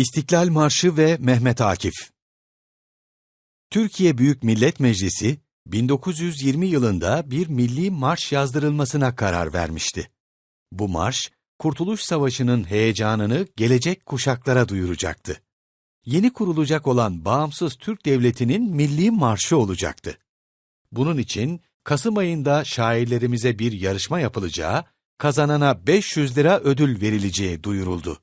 İstiklal Marşı ve Mehmet Akif Türkiye Büyük Millet Meclisi, 1920 yılında bir milli marş yazdırılmasına karar vermişti. Bu marş, Kurtuluş Savaşı'nın heyecanını gelecek kuşaklara duyuracaktı. Yeni kurulacak olan bağımsız Türk Devleti'nin milli marşı olacaktı. Bunun için Kasım ayında şairlerimize bir yarışma yapılacağı, kazanana 500 lira ödül verileceği duyuruldu.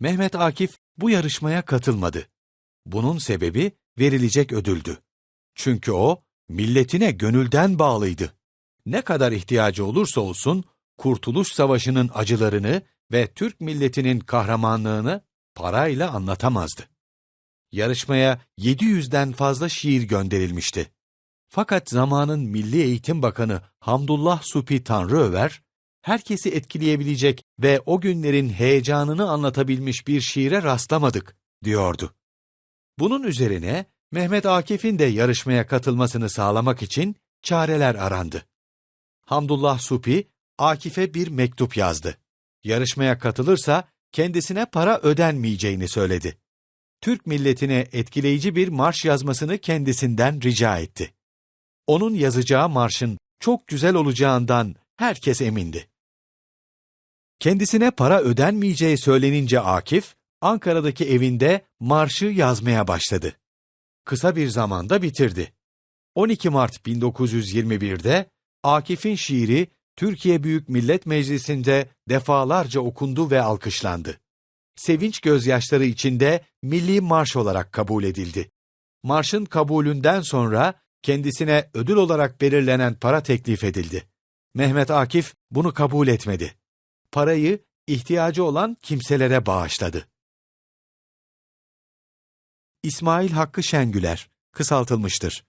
Mehmet Akif bu yarışmaya katılmadı. Bunun sebebi verilecek ödüldü. Çünkü o, milletine gönülden bağlıydı. Ne kadar ihtiyacı olursa olsun, Kurtuluş Savaşı'nın acılarını ve Türk milletinin kahramanlığını parayla anlatamazdı. Yarışmaya 700'den fazla şiir gönderilmişti. Fakat zamanın Milli Eğitim Bakanı Hamdullah Supi Tanrıöver, herkesi etkileyebilecek ve o günlerin heyecanını anlatabilmiş bir şiire rastlamadık, diyordu. Bunun üzerine Mehmet Akif'in de yarışmaya katılmasını sağlamak için çareler arandı. Hamdullah Supi, Akif'e bir mektup yazdı. Yarışmaya katılırsa kendisine para ödenmeyeceğini söyledi. Türk milletine etkileyici bir marş yazmasını kendisinden rica etti. Onun yazacağı marşın çok güzel olacağından herkes emindi. Kendisine para ödenmeyeceği söylenince Akif, Ankara'daki evinde marşı yazmaya başladı. Kısa bir zamanda bitirdi. 12 Mart 1921'de Akif'in şiiri Türkiye Büyük Millet Meclisi'nde defalarca okundu ve alkışlandı. Sevinç gözyaşları içinde milli marş olarak kabul edildi. Marşın kabulünden sonra kendisine ödül olarak belirlenen para teklif edildi. Mehmet Akif bunu kabul etmedi. Parayı ihtiyacı olan kimselere bağışladı. İsmail Hakkı Şengüler, kısaltılmıştır.